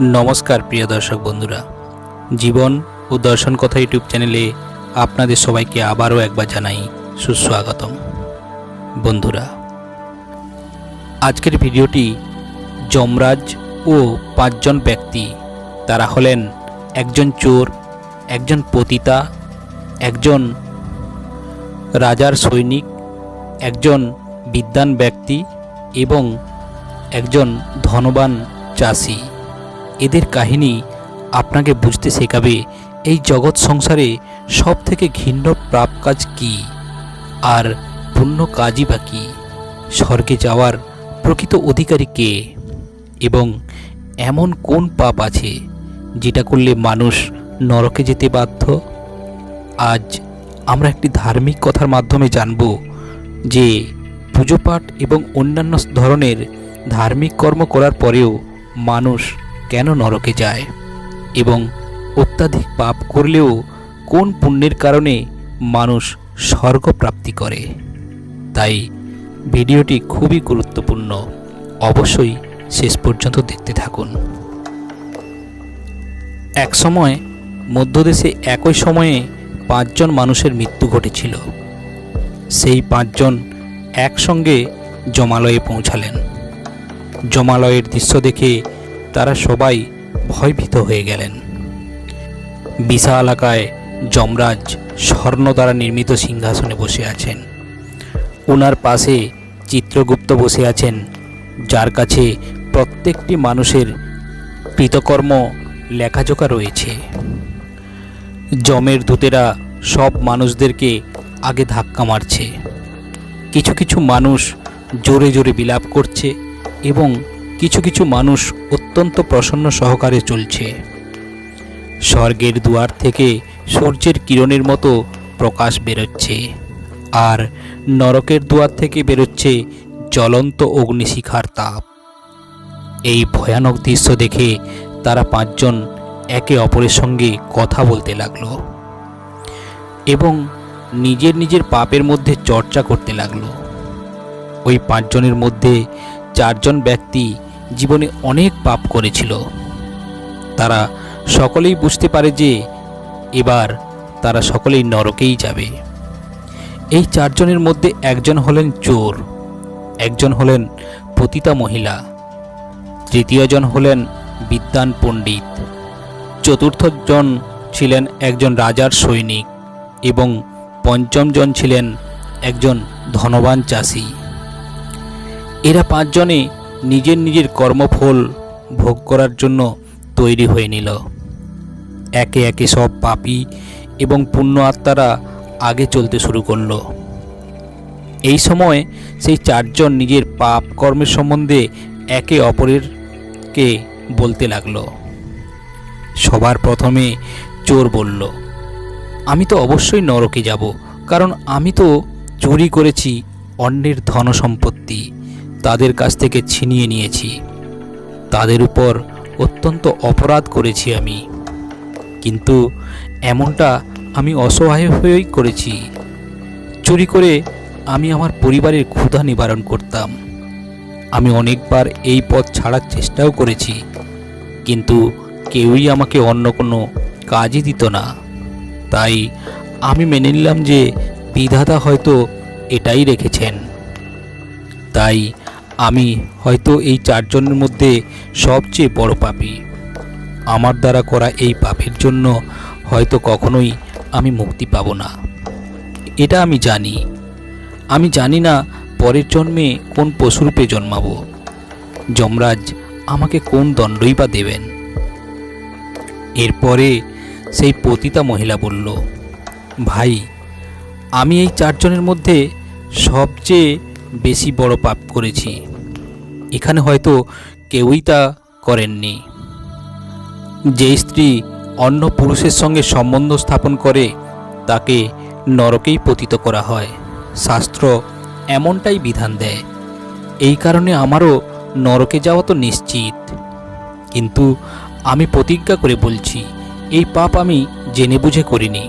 নমস্কার প্রিয় দর্শক বন্ধুরা। জীবন ও দর্শন কথা ইউটিউব চ্যানেলে আপনাদের সবাইকে আবারও একবার জানাই সুস্বাগতম। বন্ধুরা, আজকের ভিডিওটি যমরাজ ও পাঁচজন ব্যক্তি, তারা হলেন একজন চোর, একজন পতিতা, একজন রাজার সৈনিক, একজন বিদ্বান ব্যক্তি এবং একজন ধনবান চাষি। এদের কাহিনী আপনাকে বুঝতে শেখাবে এই জগৎ সংসারে সব থেকে ঘৃণ্য প্রাপ কাজ কি আর পুণ্য কাজই বা কী? স্বর্গে যাওয়ার প্রকৃত অধিকারী কে? এবং এমন কোন পাপ আছে যেটা করলে মানুষ নরকে যেতে বাধ্য? আজ আমরা একটি ধার্মিক কথার মাধ্যমে জানব যে পুজো পাঠ এবং অন্যান্য ধরনের ধার্মিক কর্ম করার পরেও মানুষ কেন নরকে যায়? এবং অত্যাধিক পাপ করলেও কোন পুণ্যের কারণে মানুষ স্বর্গ প্রাপ্তি করে? তাই ভিডিওটি খুবই গুরুত্বপূর্ণ। অবশ্যই শেষ পর্যন্ত দেখতে থাকুন। এক সময় মধ্যদেশে একই সময়ে পাঁচজন মানুষের মৃত্যু ঘটেছিল। সেই পাঁচজন একসঙ্গে জমালয়ে পৌঁছালেন। জমালয়ের দৃশ্য দেখে তারা সবাই ভয়ভীত হয়ে গেলেন। বিশাল এলাকায় যমরাজ স্বর্ণ দ্বারা নির্মিত সিংহাসনে বসে আছেন। ওনার পাশে চিত্রগুপ্ত বসে আছেন, যার কাছে প্রত্যেকটি মানুষের কৃতকর্ম লেখাজোকা রয়েছে। জমের দূতেরা সব মানুষদেরকে আগে ধাক্কা মারছে। কিছু কিছু মানুষ জোরে জোরে বিলাপ করছে এবং কিছু কিছু মানুষ অত্যন্ত প্রসন্ন সহকারে চলছে। স্বর্গের দুয়ার থেকে সূর্যের কিরণের মতো প্রকাশ বেরোচ্ছে, আর নরকের দুয়ার থেকে বেরোচ্ছে জ্বলন্ত অগ্নিশিখার তাপ। এই ভয়ানক দৃশ্য দেখে তারা পাঁচজন একে অপরের সঙ্গে কথা বলতে লাগল এবং নিজের নিজের পাপের মধ্যে চর্চা করতে লাগল। ওই পাঁচজনের মধ্যে চারজন ব্যক্তি জীবনে অনেক পাপ করেছিল। তারা সকলেই বুঝতে পারে যে এবার তারা সকলেই নরকেই যাবে। এই চারজনের মধ্যে একজন হলেন চোর, একজন হলেন পতিতা মহিলা, তৃতীয়জন হলেন বিদ্বান পণ্ডিত, চতুর্থজন ছিলেন একজন রাজার সৈনিক এবং পঞ্চমজন ছিলেন একজন ধনবান চাষি। এরা পাঁচজনে নিজের নিজের কর্মফল ভোগ করার জন্য তৈরি হয়ে নিল। একে একে সব পাপী এবং পুণ্য আত্মারা আগে চলতে শুরু করল। এই সময় সেই চারজন নিজের পাপ কর্মের সম্বন্ধে একে অপরেরকে বলতে লাগল। সবার প্রথমে চোর বলল, আমি তো অবশ্যই নরকে যাব, কারণ আমি তো চুরি করেছি অন্যের ধন সম্পত্তি তাদের কাছ থেকে ছিনিয়ে নিয়েছি। তাদের উপর অত্যন্ত অপরাধ করেছি আমি। কিন্তু এমনটা আমি অসহায় হয়েই করেছি। চুরি করে আমি আমার পরিবারের ক্ষুধা নিবারণ করতাম। আমি অনেকবার এই পথ ছাড়ার চেষ্টাও করেছি। কিন্তু কেউই আমাকে অন্য কোনো কাজই দিত না। তাই আমি মেনে নিলাম যে বিধাতা হয়তো এটাই রেখেছেন। তাই আমি হয়তো এই চারজনের মধ্যে সবচেয়ে বড় পাপী। আমার দ্বারা করা এই পাপের জন্য হয়তো কখনোই আমি মুক্তি পাব না। এটা আমি জানি। আমি জানি না পরের জন্মে কোন পশুরূপে জন্মাবো। যমরাজ আমাকে কোন দণ্ডই বা দেবেন? এরপরে সেই পতিতা মহিলা বলল, ভাই, আমি এই চারজনের মধ্যে সবচেয়ে বেশি বড় পাপ করেছি। এখানে হয়তো কেউই তা করেননি। যে স্ত্রী অন্য পুরুষের সঙ্গে সম্বন্ধ স্থাপন করে, তাকে নরকেই পতিত করা হয়। শাস্ত্র এমনটাই বিধান দেয়। এই কারণে আমারও নরকে যাওয়া তো নিশ্চিত। কিন্তু আমি প্রতিজ্ঞা করে বলছি, এই পাপ আমি জেনে বুঝে করিনি।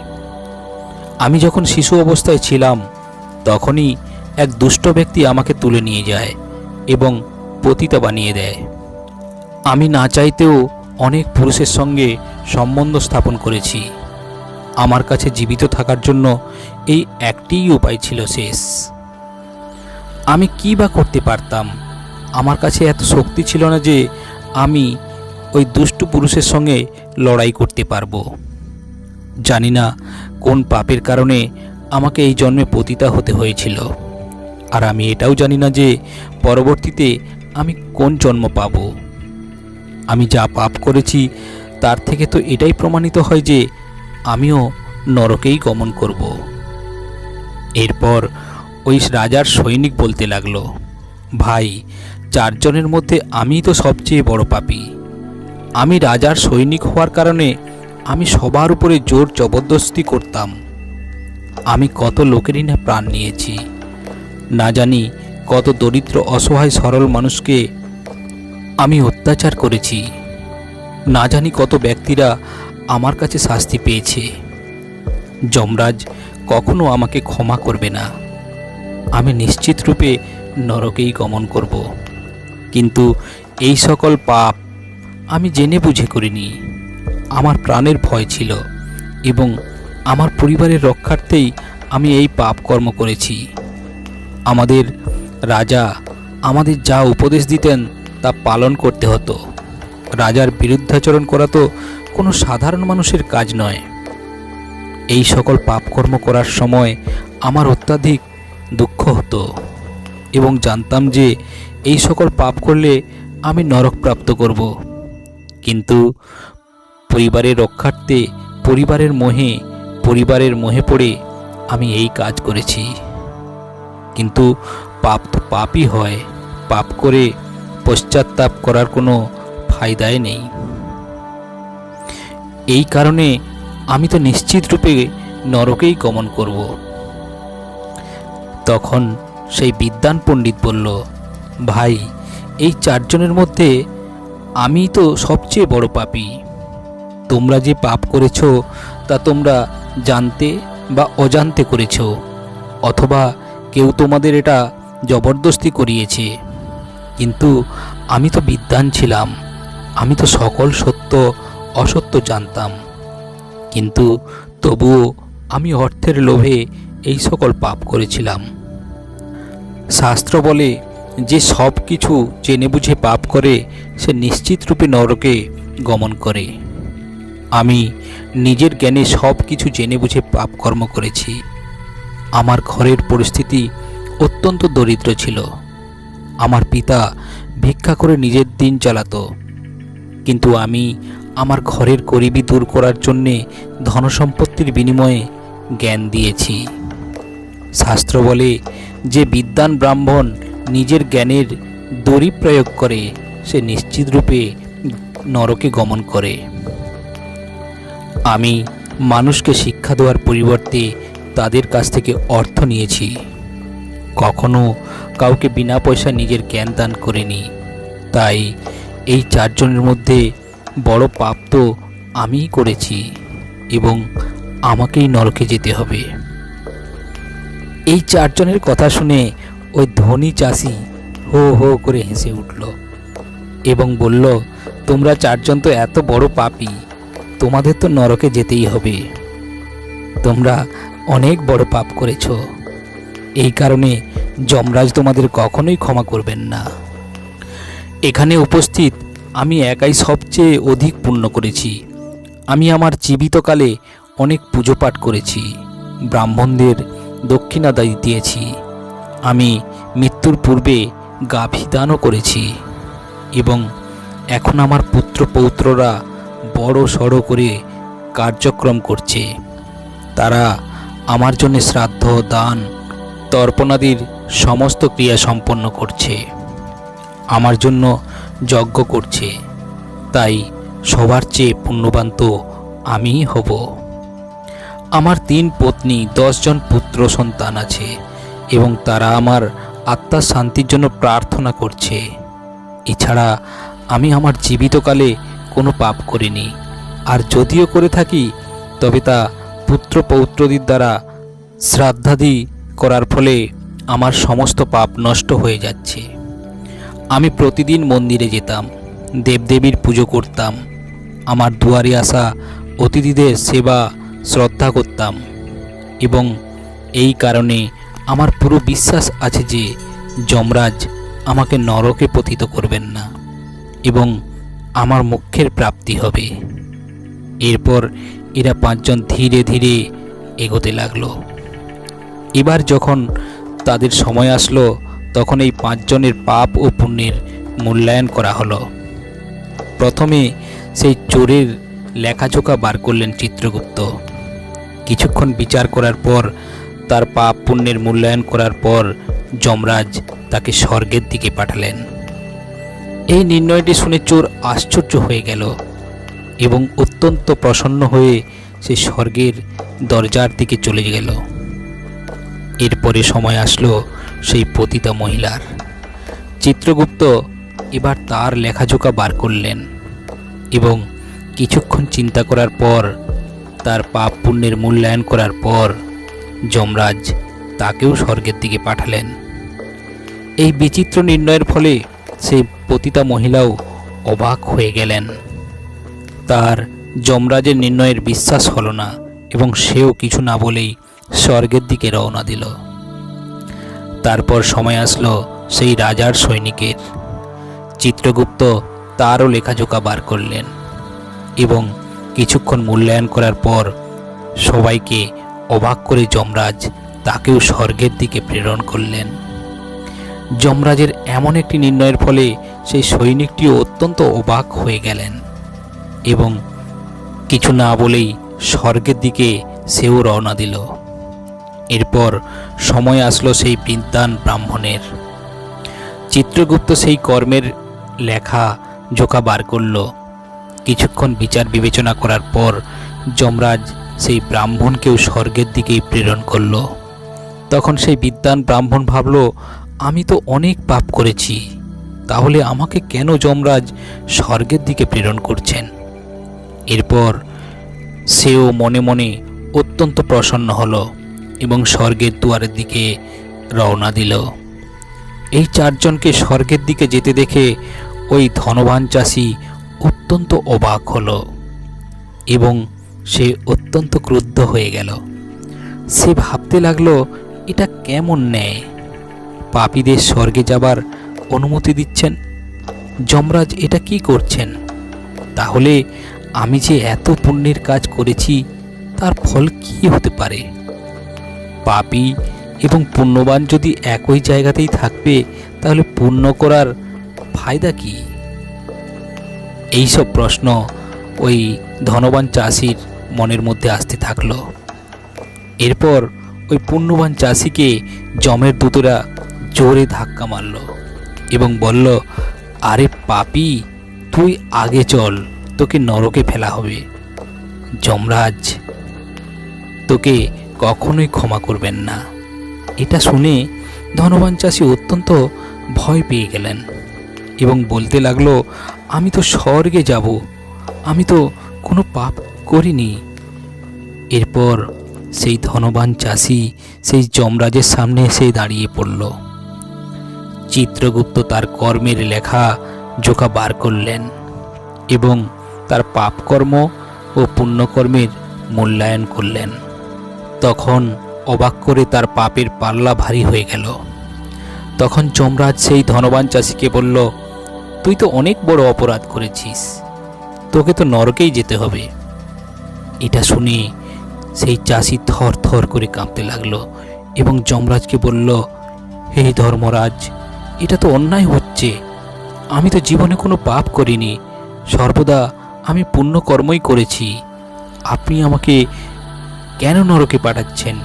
আমি যখন শিশু অবস্থায় ছিলাম, তখনই এক দুষ্ট ব্যক্তি আমাকে তুলে নিয়ে যায় এবং পতিতা বানিয়ে দেয়। আমি না চাইতেও অনেক পুরুষের সঙ্গে সম্বন্ধ স্থাপন করেছি। আমার কাছে জীবিত থাকার জন্য এই একটিই উপায় ছিল শেষ। আমি কী বা করতে পারতাম? আমার কাছে এত শক্তি ছিল না যে আমি ওই দুষ্টু পুরুষের সঙ্গে লড়াই করতে পারব। জানি না কোন পাপের কারণে আমাকে এই জন্মে পতিতা হতে হয়েছিল। আর আমি এটাও জানি না যে পরবর্তীতে আমি কোন জন্ম পাব? আমি যা পাপ করেছি, তার থেকে তো এটাই প্রমাণিত হয় যে আমিও নরকেই গমন করব। এরপর ওই রাজার সৈনিক বলতে লাগল, ভাই, চারজনের মধ্যে আমিই তো সবচেয়ে বড় পাপি। আমি রাজার সৈনিক হওয়ার কারণে আমি সবার উপরে জোর জবরদস্তি করতাম। আমি কত লোকেরই না প্রাণ নিয়েছি। না জানি কত দরিদ্র, অসহায়, সরল মানুষকে আমি অত্যাচার করেছি। না জানি কত ব্যক্তিরা আমার কাছে শাস্তি পেয়েছে। যমরাজ কখনো আমাকে ক্ষমা করবে না। আমি নিশ্চিত রূপে নরকেই গমন করব। কিন্তু এই সকল পাপ আমি জেনে বুঝে করিনি। আমার প্রাণের ভয় ছিল এবং আমার পরিবারের রক্ষার্থেই আমি এই পাপ কর্ম করেছি। আমাদের রাজা, আমাদের যা উপদেশ দিতেন তা পালন করতে হতো। রাজার বিরুদ্ধাচরণ করা তো কোনো সাধারণ মানুষের কাজ নয়। এই সকল পাপকর্ম করার সময় আমার অত্যাধিক দুঃখ হতো এবং জানতাম যে এই সকল পাপ করলে আমি নরক প্রাপ্ত করব। কিন্তু পরিবারের রক্ষার্থে পরিবারের মোহে পরিবারের মোহে পড়ে আমি এই কাজ করেছি। কিন্তু পাপ তো পাপই হয়। পাপ করে পশ্চাত্তাপ করার কোনো ফায়দাই নেই। এই কারণে আমি তো নিশ্চিত রূপে নরকেই গমন করব। তখন সেই বিদ্যান পণ্ডিত বলল, ভাই, এই চারজনের মধ্যে আমি তো সবচেয়ে বড় পাপী। তোমরা যে পাপ করেছ, তা তোমরা জানতে বা অজান্তে করেছ, অথবা কেউ তোমাদের এটা জবরদস্তি করিয়েছে। কিন্তু আমি তো বিদ্যান ছিলাম, আমি তো সকল সত্য, অসত্য জানতাম। কিন্তু তবুও আমি অর্থের লোভে এই সকল পাপ করেছিলাম। শাস্ত্র বলে, যে সব কিছু জেনে বুঝে পাপ করে, সে নিশ্চিত রূপে নরকে গমন করে। আমি নিজের জ্ঞানে সব কিছু জেনে বুঝে পাপ কর্ম করেছি। আমার ঘরের পরিস্থিতি অত্যন্ত দরিদ্র ছিল। আমার পিতা ভিক্ষা করে নিজের দিন চালাতো। কিন্তু আমি আমার ঘরের গরিবি দূর করার জন্যে ধনসম্পত্তির বিনিময়ে জ্ঞান দিয়েছি। শাস্ত্র বলে যে বিদ্যান ব্রাহ্মণ নিজের জ্ঞানের দড়ি প্রয়োগ করে, সে নিশ্চিত রূপে নরকে গমন করে। আমি মানুষকে শিক্ষা দেওয়ার পরিবর্তে তাদের কাছ থেকে অর্থ নিয়েছি। কখনো কাউকে বিনা পয়সা নিজের জ্ঞান দান করিনি। তাই এই চারজনের মধ্যে বড় পাপ তো আমিই করেছি এবং আমাকেই নরকে যেতে হবে। এই চারজনের কথা শুনে ওই ধনী চাষি হো হো করে হেসে উঠল এবং বলল, তোমরা চারজন তো এত বড় পাপী, তোমাদের তো নরকে যেতেই হবে। তোমরা অনেক বড় পাপ করেছ। এই কারণে যমরাজ তোমাদের কখনোই ক্ষমা করবেন না। এখানে উপস্থিত আমি একাই সবচেয়ে অধিক পুণ্য করেছি। আমি আমার জীবিতকালে অনেক পুজো পাঠ করেছি, ব্রাহ্মণদের দক্ষিণাদায়ী দিয়েছি। আমি মৃত্যুর পূর্বে গাভী দানও করেছি এবং এখন আমার পুত্র পৌত্ররা বড় সড়ো করে কার্যক্রম করছে। তারা আমার জন্য শ্রাদ্ধ, দান তর্পণাদির সমস্ত ক্রিয়া সম্পন্ন করছে, আমার জন্য যজ্ঞ করছে, তাই সবার চেয়ে পুণ্যবান তো আমিই হব। আমার তিন পত্নী দশজন পুত্র সন্তান আছে এবং তারা আমার আত্মার শান্তির জন্য প্রার্থনা করছে। এছাড়া আমি আমার জীবিতকালে কোনো পাপ করিনি, আর যদিও করে থাকি, তবে তা পুত্র পৌত্রদের দ্বারা শ্রাদ্ধাদি করার ফলে আমার সমস্ত পাপ নষ্ট হয়ে যাচ্ছে। আমি প্রতিদিন মন্দিরে যেতাম, দেবদেবীর পুজো করতাম, আমার দুয়ারে আসা অতিথিদের সেবা, শ্রদ্ধা করতাম এবং এই কারণে আমার পুরো বিশ্বাস আছে যে যমরাজ আমাকে নরকে পতিত করবেন না এবং আমার মুখ্যের প্রাপ্তি হবে। এরপর এরা পাঁচজন ধীরে ধীরে এগোতে লাগল। এবার যখন তাদের সময় আসলো, তখন এই পাঁচজনের পাপ ও পুণ্যের মূল্যায়ন করা হলো। প্রথমে সেই চোরের লেখাজোকা বার করলেন চিত্রগুপ্ত। কিছুক্ষণ বিচার করার পর, তার পাপ পুণ্যের মূল্যায়ন করার পর যমরাজ তাকে স্বর্গের দিকে পাঠালেন। এই নির্ণয়টি শুনে চোর আশ্চর্য হয়ে গেল এবং অত্যন্ত প্রসন্ন হয়ে সে স্বর্গের দরজার দিকে চলে গেল। এরপরে সময় আসলো সেই পতিতা মহিলার। চিত্রগুপ্ত এবার তার লেখাজোকা বার করলেন এবং কিছুক্ষণ চিন্তা করার পর, তার পাপ পুণ্যের মূল্যায়ন করার পর, যমরাজ তাকেও স্বর্গের দিকে পাঠালেন। এই বিচিত্র নির্ণয়ের ফলে সেই পতিতা মহিলাও অবাক হয়ে গেলেন। তার যমরাজের নির্ণয়ের বিশ্বাস হলো না এবং সেও কিছু না বলেই স্বর্গের দিকে রওনা দিল। তারপর সময় আসলো সেই রাজার সৈনিকের। চিত্রগুপ্ত তারও লেখাজোকা বার করলেন এবং কিছুক্ষণ মূল্যায়ন করার পর সবাইকে অবাক করে যমরাজ তাকেও স্বর্গের দিকে প্রেরণ করলেন। যমরাজের এমন একটি নির্ণয়ের ফলে সেই সৈনিকটিও অত্যন্ত অবাক হয়ে গেলেন এবং কিছু না বলেই স্বর্গের দিকে সেও রওনা দিল। এরপর সময় আসলো সেই বৃন্দান ব্রাহ্মণের। চিত্রগুপ্ত সেই কর্মের লেখা জোকা বার করল। কিছুক্ষণ বিচার বিবেচনা করার পর যমরাজ সেই ব্রাহ্মণকেও স্বর্গের দিকেই প্রেরণ করল। তখন সেই বিদ্যান ব্রাহ্মণ ভাবল, আমি তো অনেক পাপ করেছি, তাহলে আমাকে কেন যমরাজ স্বর্গের দিকে প্রেরণ করছেন? এরপর সেও মনে মনে অত্যন্ত প্রসন্ন হলো। এবং স্বর্গের দুয়ারের দিকে রওনা দিল। এই চারজনকে স্বর্গের দিকে যেতে দেখে ওই ধনবান চাষি অত্যন্ত অবাক হলো এবং সে অত্যন্ত ক্রুদ্ধ হয়ে গেল। সে ভাবতে লাগল, এটা কেমন ন্যায়? পাপীদের স্বর্গে যাবার অনুমতি দিচ্ছেন? যমরাজ, এটা কি করছেন? তাহলে আমি যে এত পুণ্যের কাজ করেছি, তার ফল কি হতে পারে? পাপী এবং পুণ্যবান যদি একই জায়গাতেই থাকবে, তাহলে পুণ্য করার ফায়দা কি? এইসব প্রশ্ন ওই ধনবান চাষির মনের মধ্যে আসতে থাকল। এরপর ওই পুণ্যবান চাষিকে জমের দূতরা জোরে ধাক্কা মারল এবং বলল, আরে পাপি, তুই আগে চল, তোকে নরকে ফেলা হবে। যমরাজ, তোকে কখনোই ক্ষমা করবেন না। এটা শুনে ধনবান চাষি অত্যন্ত ভয় পেয়ে গেলেন এবং বলতে লাগল, আমি তো স্বর্গে যাব, আমি তো কোনো পাপ করিনি। এরপর সেই ধনবান চাষি সেই যমরাজের সামনে এসে দাঁড়িয়ে পড়ল। চিত্রগুপ্ত তার কর্মের লেখা জোকা বার করলেন এবং তার পাপকর্ম ও পুণ্যকর্মের মূল্যায়ন করলেন। তখন অবাক করে তার পাপের পাল্লা ভারী হয়ে গেল। তখন যমরাজ সেই ধনবান চাষিকে বলল, তুই তো অনেক বড় অপরাধ করেছিস। তোকে তো নরকেই যেতে হবে এটা শুনে সেই চাষি থর থর করে কাঁপতে লাগল এবং যমরাজকে বলল, হে ধর্মরাজ, এটা তো অন্যায় হচ্ছে। আমি তো জীবনে কোনো পাপ করিনি। সর্বদা আমি পুণ্যকর্মই করেছি। আপনি আমাকে কেন নরকে পাঠাচ্ছেন?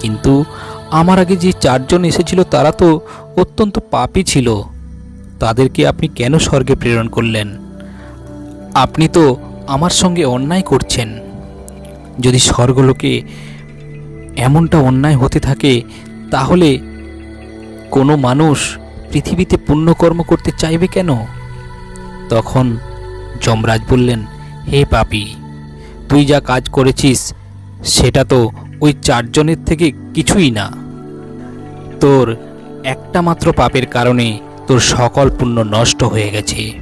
কিন্তু আমার আগে যে চারজন এসেছিল তারা তো অত্যন্ত পাপী ছিল। তাদেরকে আপনি কেন স্বর্গে প্রেরণ করলেন? আপনি তো আমার সঙ্গে অন্যায় করছেন। যদি স্বর্গলোকে এমনটা অন্যায় হতে থাকে, তাহলে কোনো মানুষ পৃথিবীতে পুণ্যকর্ম করতে চাইবে কেন? তখন যমরাজ বললেন, হে পাপি, তুই যা কাজ করেছিস সেটা তো ওই চারজনের থেকে কিছুই না। তোর একটা মাত্র পাপের কারণে তোর সকল পুণ্য নষ্ট হয়ে গেছে।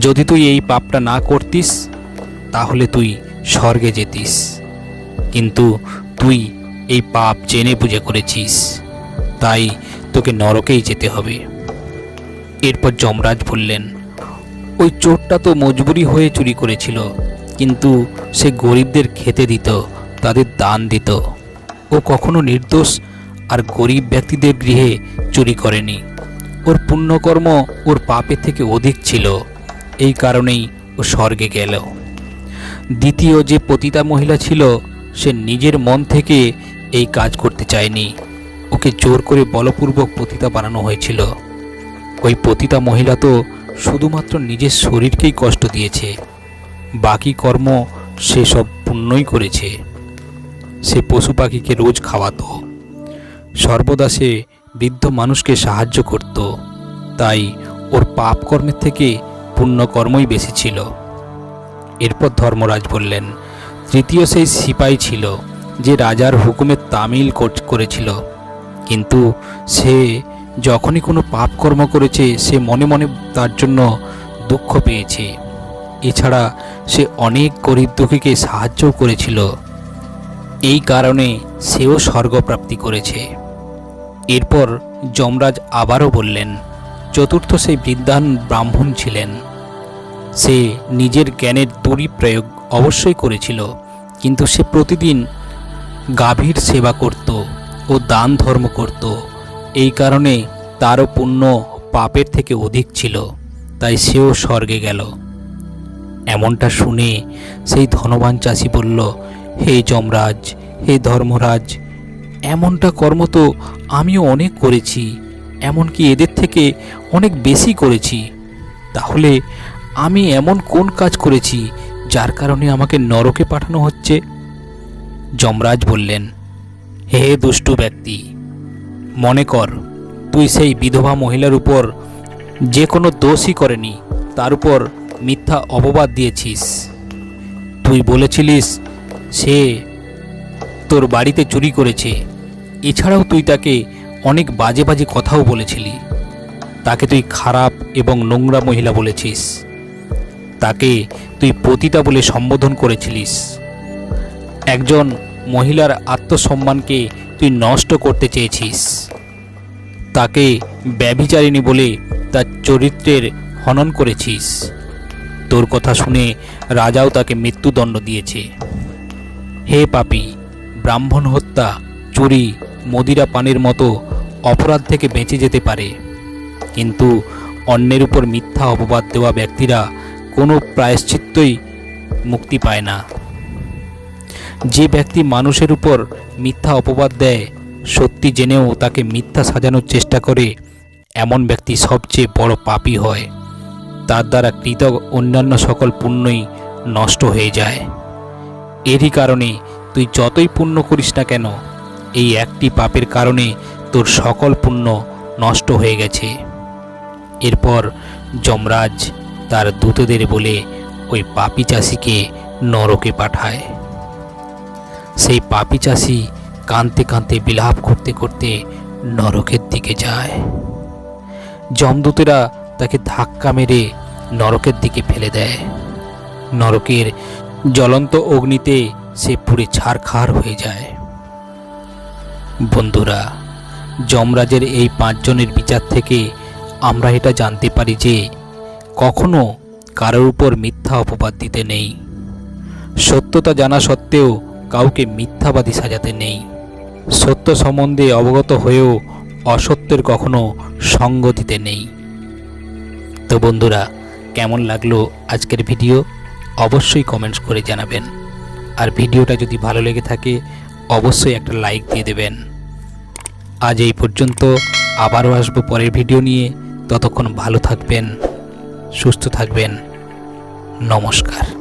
যদি তুই এই পাপটা না করতিস, তাহলে তুই স্বর্গে যেতিস। কিন্তু তুই এই পাপ জেনে বুঝে করেছিস, তাই তোকে নরকেই যেতে হবে। এরপর যমরাজ বললেন, ওই চোরটা তো মজবুরি হয়ে চুরি করেছিল। কিন্তু সে গরিবদের খেতে দিত, তাদের দান দিত। ও কখনো নির্দোষ আর গরিব ব্যক্তিদের গৃহে চুরি করেনি। ওর পুণ্যকর্ম ওর পাপের থেকে অধিক ছিল। এই কারণেই ও স্বর্গে গেল। দ্বিতীয় যে পতিতা মহিলা ছিল, সে নিজের মন থেকে এই কাজ করতে চায়নি। ওকে জোর করে বলপূর্বক পতিতা বানানো হয়েছিল। ওই পতিতা মহিলা তো শুধুমাত্র নিজের শরীরকেই কষ্ট দিয়েছে। বাকি কর্ম সে সব পুণ্যই করেছে। সে পশু পাখিকে রোজ খাওয়াতো। সর্বদা সে বৃদ্ধ মানুষকে সাহায্য করত। তাই ওর পাপ কর্মের থেকে পুণ্যকর্মই বেশি ছিল। এরপর ধর্মরাজ বললেন, তৃতীয় সেই সিপাই ছিল, যে রাজার হুকুমে তামিল করেছিল। কিন্তু সে যখনই কোনো পাপ কর্ম করেছে, সে মনে মনে তার জন্য দুঃখ পেয়েছে। এছাড়া সে অনেক গরিব দুঃখীকে সাহায্যও করেছিল। এই কারণে সেও স্বর্গপ্রাপ্তি করেছে। এরপর যমরাজ আবারও বললেন, চতুর্থ সেই বিদ্বান ব্রাহ্মণ ছিলেন। সে নিজের জ্ঞানের তরি প্রয়োগ অবশ্যই করেছিল, কিন্তু সে প্রতিদিন গাভীর সেবা করত ও দান ধর্ম করত। এই কারণে তারও পুণ্য পাপের থেকে অধিক ছিল, তাই সেও স্বর্গে গেল। এমনটা শুনে সেই ধনবান চাষি বলল, হে যমরাজ, হে ধর্মরাজ, এমনটা কর্ম তো আমিও অনেক করেছি, এমনকি এদের থেকে অনেক বেশি করেছি। তাহলে আমি এমন কোন কাজ করেছি যার কারণে আমাকে নরকে পাঠানো হচ্ছে? যমরাজ বললেন, হে দুষ্টু ব্যক্তি, মনে কর, তুই সেই বিধবা মহিলার উপর যে কোনো দোষই করেনি, তার উপর মিথ্যা অপবাদ দিয়েছিস। তুই বলেছিলিস, সে তোর বাড়িতে চুরি করেছে। এছাড়াও তুই তাকে অনেক বাজে বাজে কথাও বলেছিলি। তাকে তুই খারাপ এবং নোংরা মহিলা বলেছিস। তাকে তুই পতিতা বলে সম্বোধন করেছিলিস। একজন মহিলার আত্মসম্মানকে তুই নষ্ট করতে চেয়েছিস। তাকে ব্যভিচারিণী বলে তার চরিত্রের হনন করেছিস। তোর কথা শুনে রাজাও তাকে মৃত্যুদণ্ড দিয়েছে। হে পাপী, ব্রাহ্মণ হত্যা, চুরি, মদিরা পানের মতো অপরাধ থেকে বেঁচে যেতে পারে। কিন্তু অন্যের উপর মিথ্যা অপবাদ দেওয়া ব্যক্তিরা কোনো প্রায়শ্চিত্তই মুক্তি পায় না। যে ব্যক্তি মানুষের উপর মিথ্যা অপবাদ দেয়, সত্যি জেনেও তাকে মিথ্যা সাজানোর চেষ্টা করে, এমন ব্যক্তি সবচেয়ে বড় পাপী হয়। তার দ্বারা কৃত অন্যান্য সকল পুণ্যই নষ্ট হয়ে যায়। এরই কারণে তুই যতই পুণ্য করিস না কেন, এই একটি পাপের কারণে তোর সকল পুণ্য নষ্ট হয়ে গেছে। এরপর যমরাজ তার দূতদের বলে ওই পাপি চাষিকে নরকে পাঠায়। সেই পাপি চাষি কাঁদতে কাঁদতে বিলাপ করতে করতে নরকের দিকে যায়। যমদূতেরা তাকে ধাক্কা মেরে নরকের দিকে ফেলে দেয়। নরকের জ্বলন্ত অগ্নিতে সে পুড়ে ছারখার হয়ে যায়। বন্ধুরা, যমরাজের এই পাঁচজনের বিচার থেকে আমরা এটা জানতে পারি যে কখনো কারোর উপর মিথ্যা অপবাদ দিতে নেই। সত্যতা জানা সত্ত্বেও কাউকে মিথ্যাবাদী সাজাতে নেই। সত্য সম্বন্ধে অবগত হয়েও অসত্যের কখনো সঙ্গ দিতে নেই। তো বন্ধুরা, কেমন লাগল আজকের ভিডিও? অবশ্যই কমেন্টস করে জানাবেন। আর ভিডিওটা যদি ভালো লেগে থাকে, অবশ্যই একটা লাইক দিয়ে দেবেন। আজ এই পর্যন্ত, আবারও আসব পরের ভিডিও নিয়ে। ততক্ষণ ভালো থাকবেন, সুস্থ থাকবেন। নমস্কার।